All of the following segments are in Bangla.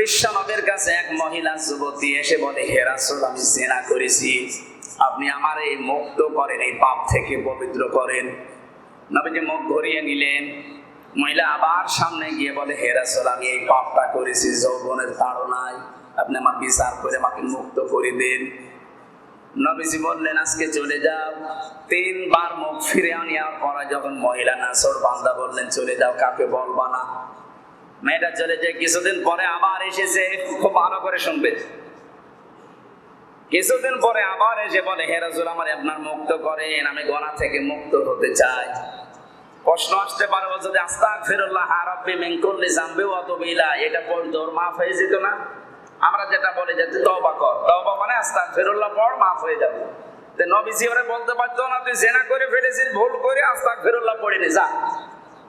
বিশ্বনবের কাছে এক মহিলা যুবতী এসে বলে, হে রাসূল, আমি জেনা করেছি। আপনি আমার এই মুক্ত করেন, এই পাপ থেকে পবিত্র করেন। নবীজি মুখ ঘুরিয়ে নিলেন। মহিলা আবার সামনে গিয়ে বলে, হে রাসূল, আমি এই পাপটা করেছি, যৌবনের তাড়নায়। আপনি আমার বিচার করে আমাকে মুক্ত করে দেন। নবীজি বললেন, আজকে চলে যাও। তিনবার মুখ ফিরে আনিয়ার পরে যখন মহিলা নাসর বান্দা বললেন, চলে যাও কাকে বলবা না। মেয়েটা চলে যায়, কিছুদিন পরে আবার এসেছে, খুব ভালো করে শুনবে। কিছুদিন পরে আবার এসে বলে, হে রাসূল আমার, আপনার মুক্ত করেন, আমি গনা থেকে মুক্ত হতে চাই। প্রশ্ন আসতে পারে ও যদি আস্তাক ওয়া তুবিলা। এটা মাফ হয়ে যেত না? আমরা যেটা তওবা কর। তওবা মানে আস্তাক পড়, মাফ হয়ে যাবে। নবীজি ওরে বলতে পারতো না, তুই জেনা করে ফেলেছিস, ভুল করে আস্তাক ফিরুল্লাহ পড়ে নে, যা।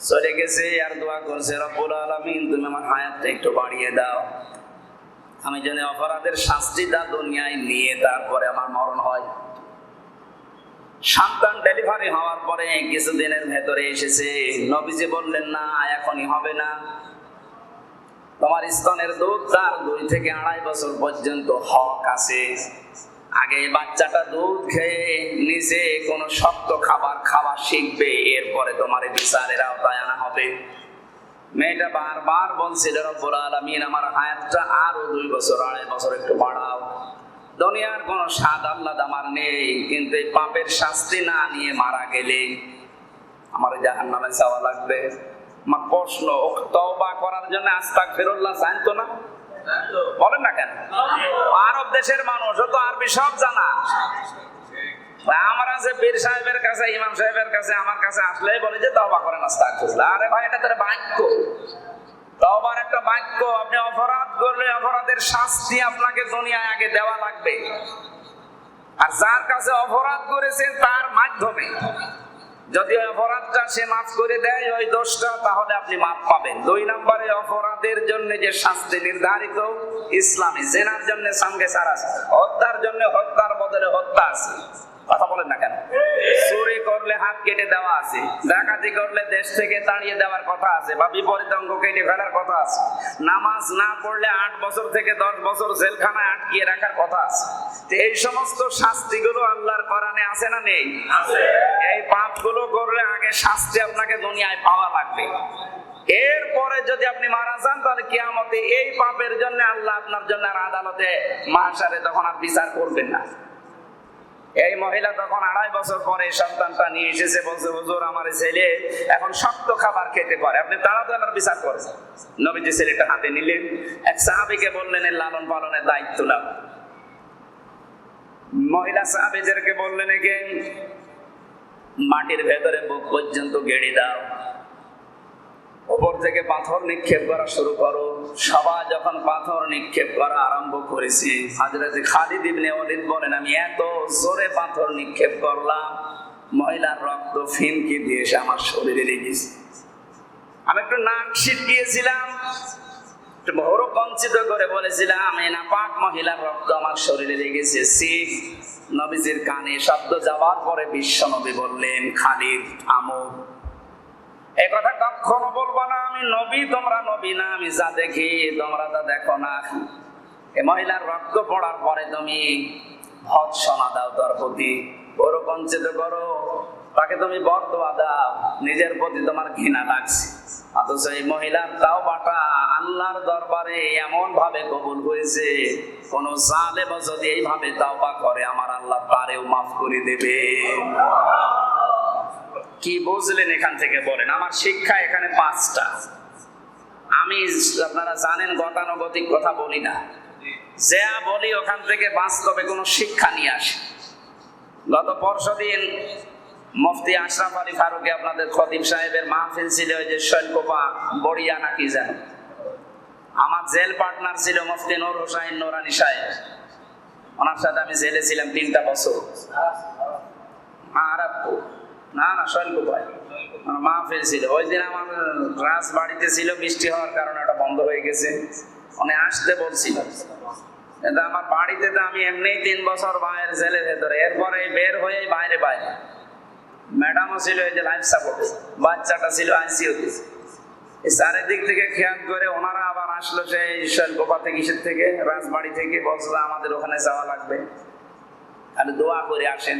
চলে গেছে আর দোয়া করছে, রব্বুল আলামিন, তুমি আমার হায়াতটা একটু বাড়িয়ে দাও। আমি যেন অপরাধের শাস্তিটা দুনিয়ায় নিয়ে তারপরে আমার মরণ হয়। সন্তান ডেলিভারি হওয়ার পরে কিছুদিনের ভেতরে এসেছে। নবীজি বললেন, না, এখনই হবে না। তোমার স্তনের দুধ তার দুই থেকে আড়াই বছর পর্যন্ত হক আছে। আগে বাচ্চাটা দুধ খেয়ে নিজে কোনো শক্ত খাবার খাওয়া শিখবে, এরপরে তোমার বিচারের আওতায় আনা হবে। মেয়েটা বারবার বলছিল রব্বুল আলামিন, আমার হায়াতটা আরও দুই বছর, আড়াই বছর একটু বাড়াও। দুনিয়ার কোনো স্বাদ আহ্লাদ আমার নেই, কিন্তু এই পাপের শাস্তি না নিয়ে মারা গেলে আমার জাহান নামে যাওয়া লাগবে। আমার প্রশ্ন তওবা করার জন্য আস্তাক ফিরুল্লাহ জানতো না? বলেন না কেন? আরব দেশের মানুষ তো আরবি সব জানা। আমরা বীর সাহেবের কাছে, ইমাম সাহেবের কাছে, আমার কাছে আসলেই বলে যে আস্তাক ফিরুল্লাহ আরে ভাই, এটা তোর বাক্য একটা বাক্য আপনি অপরাধ করলে অপরাধের শাস্তি আপনাকে দুনিয়ায় আগে দেওয়া লাগবে। আর যার কাছে অপরাধ করেছেন, তার মাধ্যমে। যদি অপরাধটা সে মাফ করে দেয়, ওই দোষটা, তাহলে আপনি মাফ পাবেন। দুই নম্বরে, অপরাধের জন্য যে শাস্তি নির্ধারিত, ইসলামী জেনার জন্য সঙ্গে সারা হত্যার জন্য হত্যার বদলে হত্যা আছে। কথা বলেন না কেন? চুরি করলে হাত কেটে দেওয়া আছে, ডাকাতি করলে দেশ থেকে তাড়িয়ে দেওয়ার কথা আছে, বা বিপরীত অঙ্গ কেটে ফেলার কথা আছে। নামাজ না পড়লে আট বছর থেকে দশ বছর জেলখানায় আটকিয়ে রাখার কথা আছে। এই সমস্ত শাস্তিগুলো আল্লাহর কোরআনে আছে না নেই? এই পাপগুলো করলে আগে শাস্তি আপনাকে দুনিয়ায় পাওয়া লাগবে। এরপরে যদি আপনি মারা যান তাহলে কিয়ামতে এই পাপের জন্য আল্লাহ আপনার জন্য আর আদালতে মাসারে তখন আর বিচার করবেন না। এই মহিলা তখন আড়াই বছর পরে সন্তানটা নিয়ে এসেছে বলছে হুজুর আমার ছেলে এখন শক্ত খাবার খেতে পারে। আপনি তাড়াতাড়ি আমার বিচার করেন। নবীজি ছেলেটা হাতে নিলেন। এক সাহাবিকে বললেন লালন পালনের দায়িত্ব নাও। মহিলা সাহাবিদেরকে বললেন একে, মাটির ভেতরে বুক পর্যন্ত গেড়ে দাও। উপর থেকে পাথর নিক্ষেপ করা শুরু করো। সবাই যখন পাথর নিক্ষেপ করা আরম্ভ করেছে, হাজরাতে খালিদ ইবনে ওয়ালিদ বলেন, আমি এত জোরে পাথর নিক্ষেপ করলাম, মহিলার রক্ত ফিনকি দিয়ে এসে আমার শরীরে লেগেছে আমি একটু নাক একটু বড় বঞ্চিত করে বলেছিলাম, এই না পাক মহিলার রক্ত আমার শরীরে লেগেছে শিখ নবীজির কানে শব্দ যাওয়ার পরে বিশ্ব নবী বললেন, খালিদ থামো এ কথা কখনো বলব না, আমি নবী, তোমরা নবী না, আমি যা দেখি, তোমরা তা দেখো না। এ মহিলার রক্ত পড়ার পরে তুমি ভৎসনা দাও তোর প্রতি ওর বঞ্চিত করো তাকে তুমি বরদোয়া দাও, নিজের প্রতি তোমার ঘৃণা লাগছে। অথচ এই মহিলার তাও বাটা আল্লাহর দরবারে এমন ভাবে কবুল হয়েছে, কোন জালেম যদি এইভাবে তাওবা করে, আমার আল্লাহ তারেও মাফ করে দেবে। কি বুঝলেন এখান থেকে বলেন? আমার শিক্ষা এখানে পাঁচটা। আমি আপনারা জানেন, গতানুগতিক কথা বলি না। যা বলি ওখান থেকে বাস্তবে কোনো শিক্ষা নিয়ে আসে। গত পরশু দিন মুফতি আশরাফ আলী ফারুকি আপনাদের খতিব সাহেবের মাহফিল ছিল ওই যে শৈলকোপা, বড়িয়া নাকি যেন। আমার জেল পার্টনার ছিল মুফতি নুর হোসাইন নোরানি সাহেব। ওনার সাথে আমি জেলে ছিলাম তিনটা বছর। আপু না না শৈল ভাই আমার মা ফেলছিল ওই দিন আমার রাজ বাড়িতে ছিল, বৃষ্টি হওয়ার কারণে ওটা বন্ধ হয়ে গেছে। উনি আসতে বলছিল। কিন্তু আমার বাড়িতে তো আমি এমনিই তিন বছর বাইরে জেলের ভেতরে। এরপরে বের হয়ে বাইরে বাইরে। ম্যাডামও ছিল এই যে লাইফ সাপোর্টে, বাচ্চাটা ছিল আইসিউতে চারিদিক থেকে খেয়াল করে ওনারা আবার আসলো সেই শৈলকোপা থেকে কিসের থেকে? রাজবাড়ি থেকে বলছিল আমাদের ওখানে যাওয়া লাগবে। তাহলে দোয়া করে আসেন।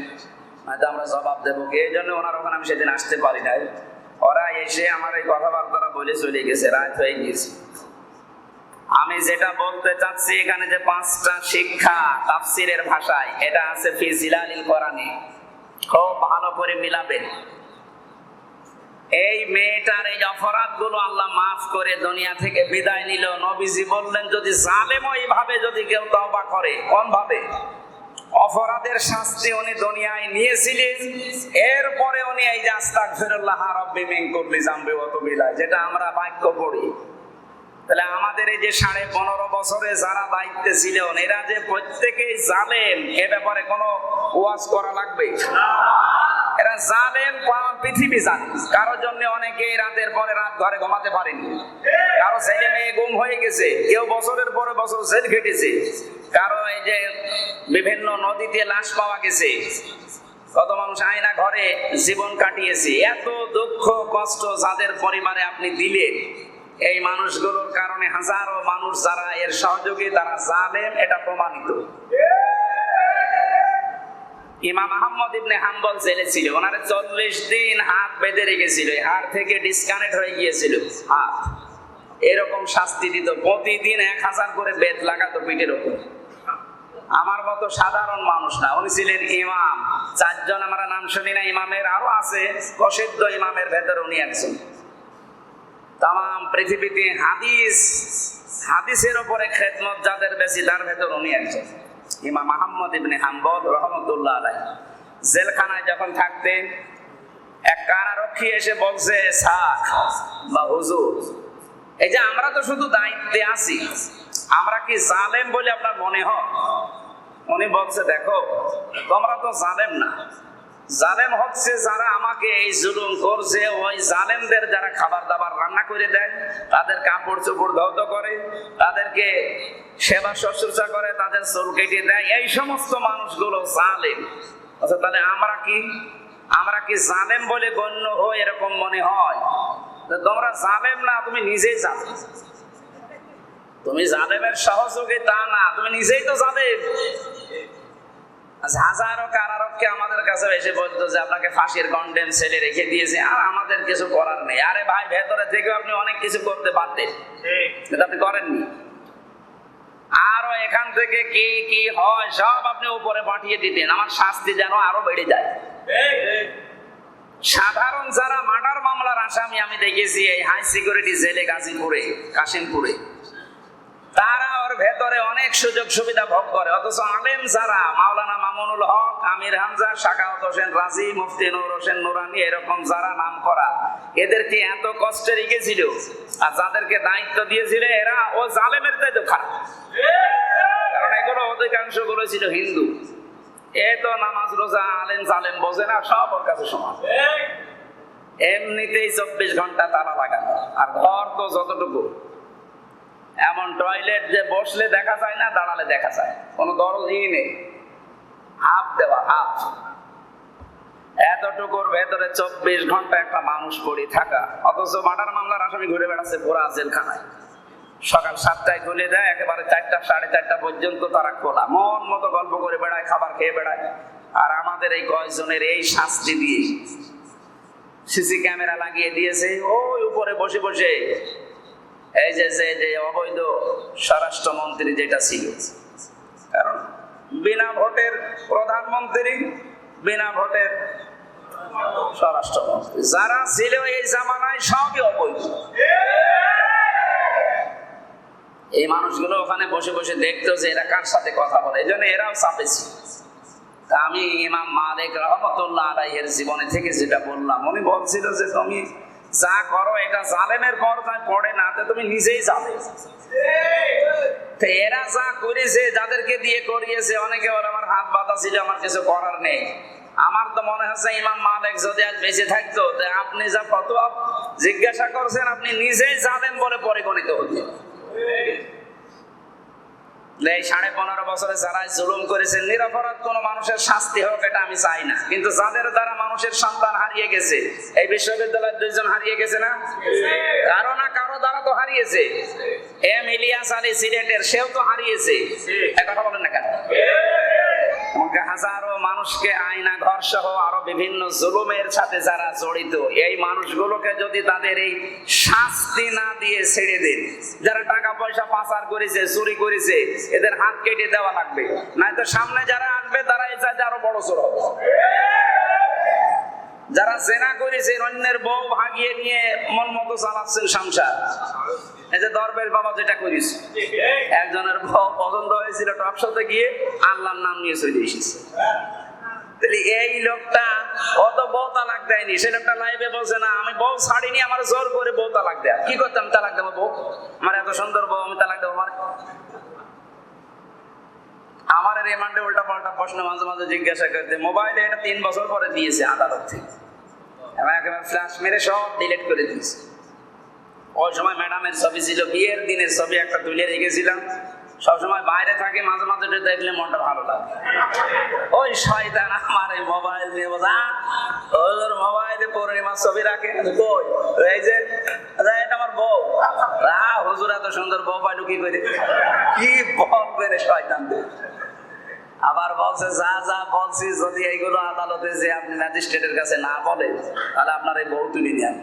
হয়তো আমরা জবাব দেবো এই জন্য ওনার ওখানে আমি সেদিন আসতে পারি নাই। ওরা এসে আমার এই কথাবার্তাটা বলে চলে গেছে, রাত হয়ে গেছে আমি যেটা বলতে চাচ্ছি এখানে যে পাঁচটা শিক্ষা তাফসিরের ভাষায়, এটা আছে ফি জিলালিল কোরআনে। খুব ভালো করে মিলাবেন। এই মেয়েটার এই অপরাধগুলো আল্লাহ মাফ করে দুনিয়া থেকে বিদায় নিল। নবীজি বললেন, যদি জালেম এইভাবে যদি কেউ তওবা করে কোন ভাবে অপরাধের শাস্তি উনি দুনিয়ায় নিয়েছিলেন। এরপরে উনি এই যে আস্তাক ফিরুল্লাহ রব্বি মিন কুল্লি জামবি ওয়া তুবিলা, যেটা আমরা বাক্য পড়ি। তাহলে আমাদের এই যে সাড়ে পনেরো বছরে যারা দায়িত্বে ছিলেন, এরা যে প্রত্যেকেই জালেম, এ ব্যাপারে কোনো ওয়াজ করা লাগবে। এরা পাওয়া পৃথিবী জানে। কারোর জন্য অনেকে রাতের পরে রাত ঘরে ঘুমাতে পারেনি। কারও ছেলে মেয়ে গুম হয়ে গেছে, কেউ বছরের পরে বছর জেল খেটেছে। কারও এই যে বিভিন্ন নদীতে লাশ পাওয়া গেছে। কত মানুষ আয়না ঘরে জীবন কাটিয়েছে। এত দুঃখ, কষ্ট যাদের পরিবারে আপনি দিলেন, এই মানুষগুলোর কারণে হাজারো মানুষ যারা এর সহযোগী, তারা জালেম, এটা প্রমাণিত। ইমাম আহম্মদ ইবনে হাম্বল জেলে ছিল ওনার চল্লিশ দিন হাত বেঁধে রেখেছিল। হাড় থেকে ডিসকানেক্ট হয়ে গিয়েছিল। হাত। এরকম শাস্তি দিত। প্রতিদিন এক হাজার করে বেদ লাগাতো পিঠের ওপর। আমার মতো সাধারণ মানুষ না। উনি ছিলেন ইমাম। চারজন আমরা নাম শুনি না, ইমামের আরও আছে। প্রসিদ্ধ ইমামের ভেতর উনি একজন। তাম পৃথিবীতে হাদিস, হাদিসের ওপরে খেদমত যাদের বেশি, তার ভেতর উনি একজন। ইমাম আহম্মদ ইবনে হাম্বল রহমতুল্লাহ আলাই জেলখানায় যখন থাকতেন, এক কারারক্ষী এসে বলছে সাখ বা হুজুর, এই যে আমরা তো শুধু দায়িত্বে আছি, আমরা কি জালেম বলে আপনার মনে হয়? উনি বলছে, দেখো, তোমরা তো জালেম না। জালেম হচ্ছে যারা আমাকে এই জুলুম করছে, ওই জালেমদের যারা খাবার দাবার করে দেয়, তাদের কাপড় চোপড় ধৌত করে, তাদেরকে সেবা শুশ্রূষা করে, তাদের চুল কেটে দেয়। এই সমস্ত মানুষগুলো জালেম। আচ্ছা তাহলে আমরা কি? আমরা কি জালেম বলে গণ্য হই এরকম মনে হয়? তোমরা জালেম না, তুমি নিজেই জালেম। তুমি জালেমের সহযোগী তা না, তুমি নিজেই তো জালেম। হাজারো কারারক্ষে আমাদের কাছে এসে বলতো যে আপনাকে ফাঁসির কন্ডেম ছেলে রেখে দিয়েছে আর আমাদের কিছু করার নেই। আরে ভাই ভেতরে থেকে আপনি অনেক কিছু করতে পারতেন। কিন্তু আপনি করেননি। আরও এখান থেকে কি কি হয় সব আপনি উপরে পাঠিয়ে দিতেন। আমার শাস্তি যেন আরও বেড়ে যায়। সাধারণ যারা মার্ডার মামলার আসামি আমি দেখেছি এই হাই সিকিউরিটি জেলে গাজীপুরে কাশিমপুরে। তারা ভেতরে অনেক সুযোগ সুবিধা ভোগ করে। অথচ আলেম যারা মাওলানা মামুনুল হক আমির হামজা শাকাওত হোসেন রাজি মুফতি নূর হোসেন নুরানি এরকম যারা নাম করা এদেরকে এত কষ্টে রেখেছিল আর যাদেরকে দায়িত্ব দিয়েছিল এরা ও জালেমের চাইতে খারাপ। কারণ এগুলো অধিকাংশগুলো ছিল হিন্দু। এ তো নামাজ রোজা আলেম জালেম বোঝে না সব ওর কাছে সমান। এমনিতেই চব্বিশ ঘণ্টা তালা লাগানো। আর ঘর তো যতটুকু এমন টয়লেট যে বসলে দেখা যায় না, দাঁড়ালে দেখা যায়। কোনো দরজই নেই। হাফ দেওয়া, হাফ। এতটুকুর ভেতরে চব্বিশ ঘণ্টা একটা মানুষ পড়ে থাকা। অথচ মার্ডার মামলার আসামি ঘুরে বেড়াচ্ছে পুরা জেলখানায়। সকাল সাতটায় খুলে দেয়, একেবারে চারটা, সাড়ে চারটা পর্যন্ত তারা খোলা। মন মতো গল্প করে বেড়ায়, খাবার খেয়ে বেড়ায়। আর আমাদের এই কয়েকজনের এই শাস্তি দিয়ে সিসি ক্যামেরা লাগিয়ে দিয়েছে, ওই উপরে বসে বসে। এই যে যে যে অবৈধ স্বরাষ্ট্রমন্ত্রী যেটা ছিল, কারণ বিনা ভোটের প্রধানমন্ত্রী, বিনা ভোটের স্বরাষ্ট্রমন্ত্রী যারা ছিল এই জামানায় সবই অবৈধ। এই মানুষগুলো ওখানে বসে বসে দেখতো যে এরা কার সাথে কথা বলে, এই জন্য এরাও চাপে ছিল। আমি ইমাম মালিক রহমতুল্লাহ আলাইয়ের জীবনে থেকে যেটা বললাম, উনি বলছিল যে তুমি যা করো, এটা জালেমের পর্দায় পড়ে না তুমি নিজেই যাবে এরা যা করেছে, যাদেরকে দিয়ে করিয়েছে, অনেকে ওর আমার হাত বাতা ছিল, আমার কিছু করার নেই। আমার তো মনে হচ্ছে ইমাম মালিক যদি আজ বেঁচে থাকতো আপনি যা ফতোয়া জিজ্ঞাসা করছেন, আপনি নিজেই জানেন বলে পরিগণিত হতো এই সাড়ে পনেরো বছরে যারা জুলুম করেছেন নিরপরাধ কোনো মানুষের শাস্তি হোক, এটা আমি চাই না। কিন্তু যাদের দ্বারা মানুষের সন্তান হারিয়ে গেছে, এই বিশ্ববিদ্যালয়ের দুইজন হারিয়ে গেছে না? কারও না কারও দ্বারা তো হারিয়েছে। এম ইলিয়াস আলী সিলেটের, সেও তো হারিয়েছে। কথা বলেন না কেন? আমাকে হাজারো মানুষকে আয়না ঘর সহ আরও বিভিন্ন জুলুমের সাথে যারা জড়িত, এই মানুষগুলোকে যদি তাদের এই শাস্তি না দিয়ে ছেড়ে দেন, যারা টাকা পয়সা পাচার করেছে, চুরি করেছে, এদের হাত কেটে দেওয়া লাগবে। নয়তো সামনে যারা আসবে, তারা এই চাইতে আরও বড় চোর হবে। যারা জেনা করেছেন অন্যের বউ ভাগিয়ে নিয়ে মন মতো চালাচ্ছেন সংসার। যে দরবেশ বাবা যেটা করিস একজনের পছন্দ হয়েছিল টকশোতে গিয়ে আল্লাহর নাম নিয়ে চলে এসেছে। এই লোকটা অত বউ তালাক দেয়নি সে লোকটা লাইভে বলছে, না, আমি বউ ছাড়িনি, আমার জোর করে বউ তালাক দেয়। কি করতে করতাম তালাক দেবো বউ? আমার এত সুন্দর বউ, আমি তালাক দেবো, আমার আমার রিমান্ডে উল্টা পাল্টা প্রশ্ন মাঝে মাঝে জিজ্ঞাসা করতে মোবাইলে এটা তিন বছর পরে দিয়েছে আদালত থেকে? এবং একেবারে ফ্ল্যাশ মেরে সব ডিলিট করে দিয়েছে। ওই সময় ম্যাডামের ছবি ছিল বিয়ের দিনের ছবি একটা তুলে রেখেছিলাম। সবসময় বাইরে থাকে মাঝে মাঝে একটু দেখলে মনটা ভালো লাগে। ওই শয়তান আমার এই মোবাইল নিয়ে বোঝা ওর মোবাইলে পূর্ণিমার ছবি রাখে কই? এই যে আচ্ছা, এটা আমার বউ। আ হুজুর এত সুন্দর বউ পাইলো কি করে? কি বলবে রে শয়তান আবার বলছে যা যা বলছি যদি এইগুলো আদালতে যে আপনি ম্যাজিস্ট্রেটের কাছে না বলেন তাহলে আপনার এই বউ তুলে নেন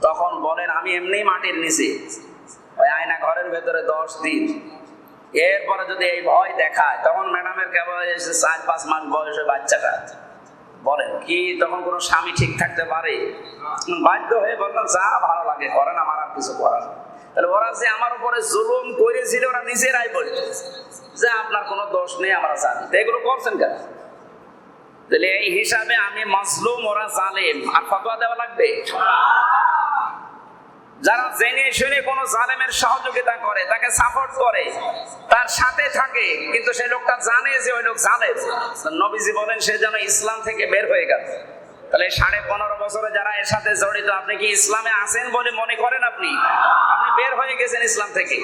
তখন বলেন, আমি এমনি মাটির নিচে। ওই আয়না ঘরের ভেতরে দশ দিন। এরপরে যদি এই ভয় দেখায়, তখন ম্যাডামের কেবল এসে চার পাঁচ মাস বয়সে বাচ্চাটা। বলেন, কি? তখন কোনো স্বামী ঠিক থাকতে পারে? বাধ্য হয়ে বললাম, যা ভালো লাগে, করেন, আমার আর কিছু করার তাহলে ওরা যে আমার উপরে জুলুম করেছিল, ওরা নিজেরাই বলছে যে আপনার কোনো দোষ নেই, আমরা জানি। তো এগুলো করছেন কেন? তাহলে এই হিসাবে আমি মজলুম, ওরা জালেম। আর ফতোয়া দেওয়া লাগবে? যারা জেনে শুনে কোন জালেমের সহযোগিতা করে, তাকে সাপোর্ট করে, তার সাথে থাকে, কিন্তু সেই লোকটা জানে যে ওই লোক জালেম। নবীজি বলেন, সে যেন ইসলাম থেকে বের হয়ে গেছে তাহলে সাড়ে পনেরো বছরে যারা এর সাথে জড়িত, আপনি কি ইসলামে আছেন বলে মনে করেন আপনি? আপনি বের হয়ে গেছেন ইসলাম থেকে।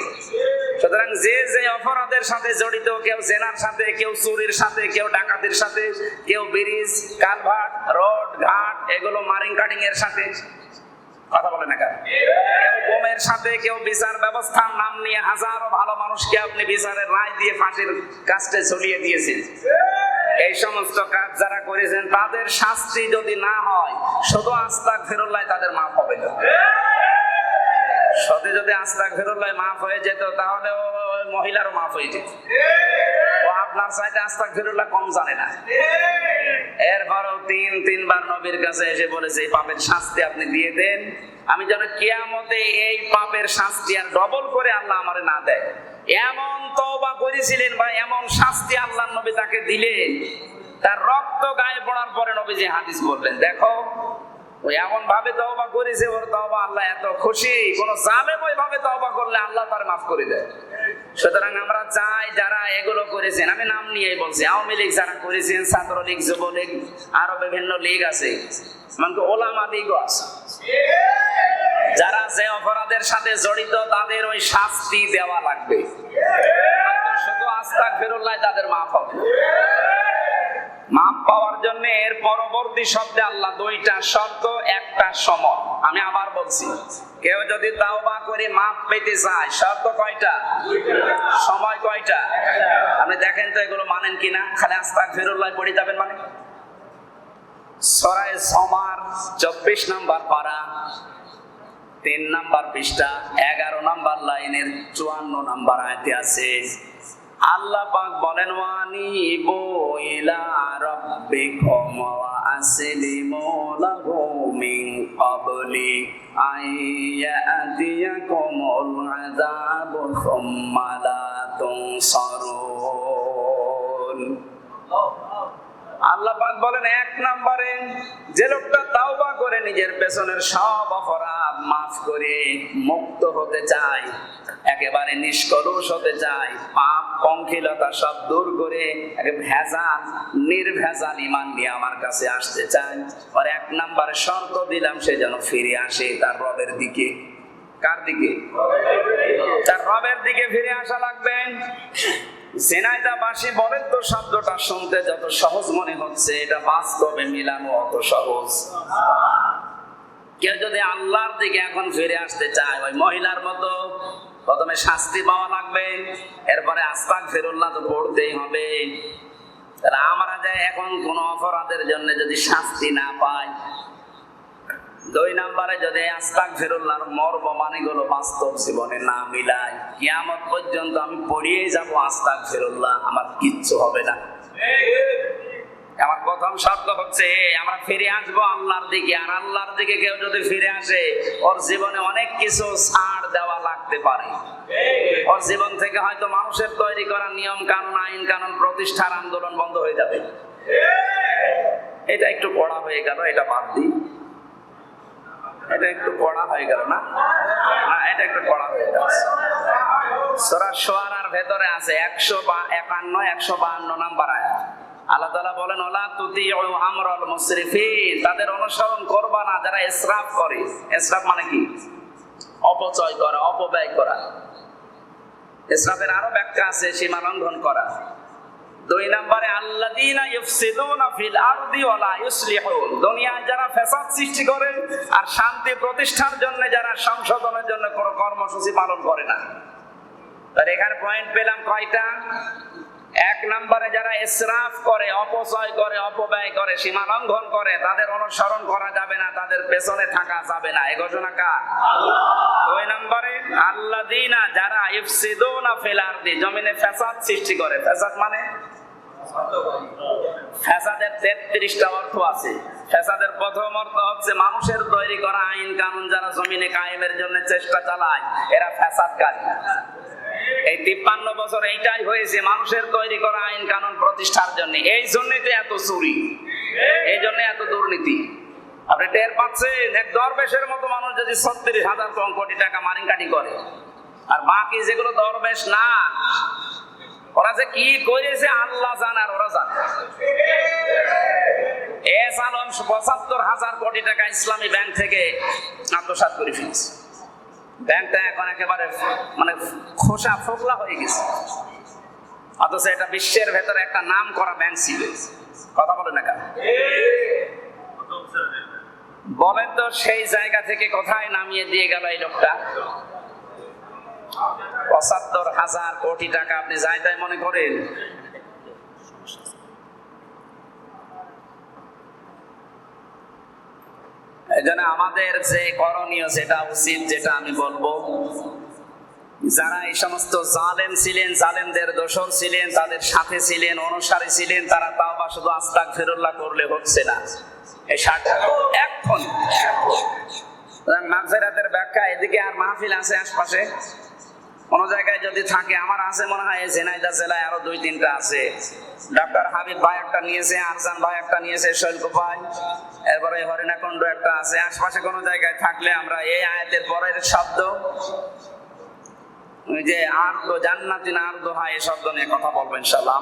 সুতরাং যে যে অপরাধের সাথে জড়িত, কেউ জেনার সাথে, কেউ চুরির সাথে, কেউ ডাকাতির সাথে, কেউ ব্রিজ, কালভার্ট, রোড, ঘাট, এগুলো মারিং কাটিং এর সাথে। কথা বলে না কেন? সাথে কেউ বিচার ব্যবস্থার নাম নিয়ে হাজারো ভালো মানুষকে আপনি বিচারের রায় দিয়ে ফাঁসির কাজটা ছড়িয়ে দিয়েছেন। এই সমস্ত কাজ যারা করেছেন, তাদের শাস্তি যদি না হয়, শুধু আস্তাক ফেরোল্লায় তাদের মাফ হবে না। সতে যদি আস্তাক ফেরোল্লায় মাফ হয়ে যেত, তাহলে মহিলারও মাফ হয়ে যেত। আপনার চাইতে আস্তাক ফেরুল্লাহ কম জানে না। এরপরও তিন, তিনবার নবীর কাছে এসে বলেছে এই পাপের শাস্তি আপনি দিয়ে দেন। আমি যেন কেয়ামতে এই পাপের শাস্তি আর ডবল করে আল্লাহ আমারে না দেয়। এমন তওবা করেছিলেন বা এমন শাস্তি আল্লাহ নবী তাকে দিলেন তার রক্ত গায়ে পড়ার পরে নবীজি হাদিস বললেন, দেখো ওই এমন ভাবে তওবা করেছে, ওর তওবা আল্লাহ এত খুশি। কোন জালেম ওই ভাবে তওবা করলে আল্লাহ তার মাফ করে দেয়। সুতরাং আমরা চাই যারা এগুলো করেছেন, আমি নাম নিয়েই বলছি, আওয়ামী লীগ যারা করেছেন, ছাত্রলীগ, যুবলীগ, আরও বিভিন্ন লীগ আছে, এমনকি ওলামা লীগও আছে। যারা যে অপরাধের সাথে জড়িত, তাদের ওই শাস্তি দেওয়া লাগবে। শুধু আস্তাক ফেরুল্লাহ তাদের মাফ হবে মাপ পাওয়ার জন্য এর পরবর্তী শব্দে আল্লাহ দুইটা শব্দ, একটা সময় আমি আবার বলছি, কেউ যদি তাওবা করে মাপ পেতে চায়, শর্ত কয়টা? সময় কয়টা? আপনি দেখেন তো এগুলো মানেন কিনা? খালি আস্তাক ফিরুল্লাহ পড়ে যাবেন মানে? সরাই সমার, চব্বিশ নাম্বার পারা, তিন নাম্বার পৃষ্ঠা, এগারো নাম্বার লাইনের চুয়ান্ন নাম্বার আয়তে আছে আল্লাহ পাক বলেন, ওয়ানি ইলা রাব্বিকুম ওয়া আসলিমু লাহু মিন ক্বাবলি আইয়াতিয়াকুমুল আযাবু সুম্মা লা তুনসারুন। আল্লাহ পাক বলেন, এক নম্বরে যে লোকটা তাওবা করে নিজের পেছনের সব অপরাধ মাফ করে মুক্ত হতে চায় একেবারে নিষ্কলুষ হতে চাই পাপ পঙ্কিলতা সব দূর করে ভেজাল, নির্ভেজাল ইমান নিয়ে আমার কাছে আসতে চাই আর এক নাম্বারে শর্ত দিলাম, সে যেন ফিরে আসে তার রবের দিকে। কার দিকে? তার রবের দিকে ফিরে আসা লাগবে। জেনাইদাবাসী বলেন তো, শব্দটা শুনতে যত সহজ মনে হচ্ছে, এটা বাস্তবে মিলানো অত সহজ। কেউ যদি আল্লাহর দিকে এখন ফিরে আসতে চায়, ওই মহিলার মতো প্রথমে শাস্তি পাওয়া লাগবে, এরপরে আস্তাক ফেরুল্লাহ তো পড়তেই হবে। তাহলে আমরা যে এখন কোন অপরাধের জন্য যদি শাস্তি না পাই, দুই নম্বরে যদি আস্তাক ফেরুল্লাহর মর্ম মানেগুলো বাস্তব জীবনে না মিলাই কিয়ামত পর্যন্ত আমি পড়িয়েই যাব আস্তাক ফেরুল্লাহ আমার কিচ্ছু হবে না। আমার প্রথম শর্ত হচ্ছে, আমরা ফিরে আসব আল্লাহর দিকে, আর আল্লাহর দিকে কেউ যদি ফিরে আসে, ওর জীবনে অনেক কিছু ছাড় দেওয়া লাগতে পারে। ওর জীবন থেকে হয়তো মানুষের তৈরি করা নিয়ম কানুন, আইন কানুন, প্রতিষ্ঠার আন্দোলন বন্ধ হয়ে যাবে। এটা একটু কড়া হয়ে গেল, এটা বাদ দিই এটা একটু কড়া হয়ে গেল না? এটা একটু কড়া হয়ে গেছে সোরা সোয়ারার ভেতরে আছে একশো বা একান্ন, একশো বাহান্ন নাম্বার আয়াত। আল্লাহ তালা বলেন, ওলা তুতি আমরল মুসরিফিন তাদের অনুসরণ করবা না, যারা ইসরাফ করে। ইসরাফ মানে কি? অপচয় করা, অপব্যয় করা। ইসরাফের আরও ব্যাখ্যা আছে, সীমা লঙ্ঘন করা। দুই নম্বরে, আল্লাযীনা ইফসিদুনা ফিল আরদি ওয়া লা ইউসলিহুন দুনিয়ায় যারা ফ্যাসাদ সৃষ্টি করে আর শান্তি প্রতিষ্ঠার জন্য, যারা সংশোধনের জন্য কোনো কর্মসূচি পালন করে না। তার এখানে পয়েন্ট পেলাম কয়টা? এক নম্বরে যারা ইসরাফ করে, অপচয় করে, অপব্যয় করে, সীমা লঙ্ঘন করে, তাদের অনুসরণ করা যাবে না, তাদের পেছনে থাকা যাবে না। এ ঘোষণা কার? দুই নম্বরে, আল্লাযীনা যারা ইফসিদুনা ফিল আরদি, জমিনে ফ্যাসাদ সৃষ্টি করে। ফ্যাসাদ মানে? ফ্যাসাদের তেত্রিশটা অর্থ আছে। ফ্যাসাদের প্রথম অর্থ হচ্ছে মানুষের তৈরি করা আইন কানুন যারা জমিনে কায়েমের জন্য চেষ্টা চালায়, এরা ফ্যাসাদকারী। এই তিপ্পান্ন বছর এইটাই হয়েছে মানুষের তৈরি করা আইন কানুন প্রতিষ্ঠার জন্য। এই জন্যই তো এত চুরি। এই জন্য এত দুর্নীতি। আপনি টের পাচ্ছেন? এক দরবেশের মতো মানুষ যদি ছত্রিশ হাজার কোটি টাকা মারিংকাটি করে, আর বাকি যেগুলো দরবেশ না, ওরা যে কি করেছে আল্লাহ জান আর ওরা জানে। এস আলম পঁচাত্তর হাজার কোটি টাকা ইসলামী ব্যাংক থেকে আত্মসাৎ করে ফেলেছে। ব্যাংকটা এখন একেবারে মানে খোসা ফোকলা হয়ে গেছে। অথচ এটা বিশ্বের ভেতরে একটা নাম করা ব্যাংক ছিল। কথা বলে না কেন? বলেন তো সেই জায়গা থেকে কোথায় নামিয়ে দিয়ে গেল এই লোকটা? পঁচাত্তর হাজার কোটি টাকা আপনি যাই তাই মনে করেন। এই আমাদের যে করণীয় যেটা উচিত যেটা আমি বলব। যারা এই সমস্ত জালেম ছিলেন, জালেমদের দোষর ছিলেন, তাদের সাথে ছিলেন, অনুসারী ছিলেন, তারা তাও বা শুধু আস্তাক ফেরুল্লাহ করলে হচ্ছে না। এই ষাট এখন ব্যাখ্যা এদিকে আর মাহফিল আছে আশপাশে। কোন জায়গায় যদি থাকে, আমার আছে মনে হয় জেনাইদা জেলায় আরও দুই, তিনটা আছে। ডাক্তার হাবিব ভাই একটা নিয়েছে, আরজান ভাই একটা নিয়েছে শৈল্প ভাই, এরপরে হরিণাকুণ্ড একটা আছে। আশপাশে কোন জায়গায় থাকলে আমরা এই আয়াতের পরের শব্দ যে আর জান্নাতিন আর দোহা এই শব্দ নিয়ে কথা বলব ইনশাল্লাহ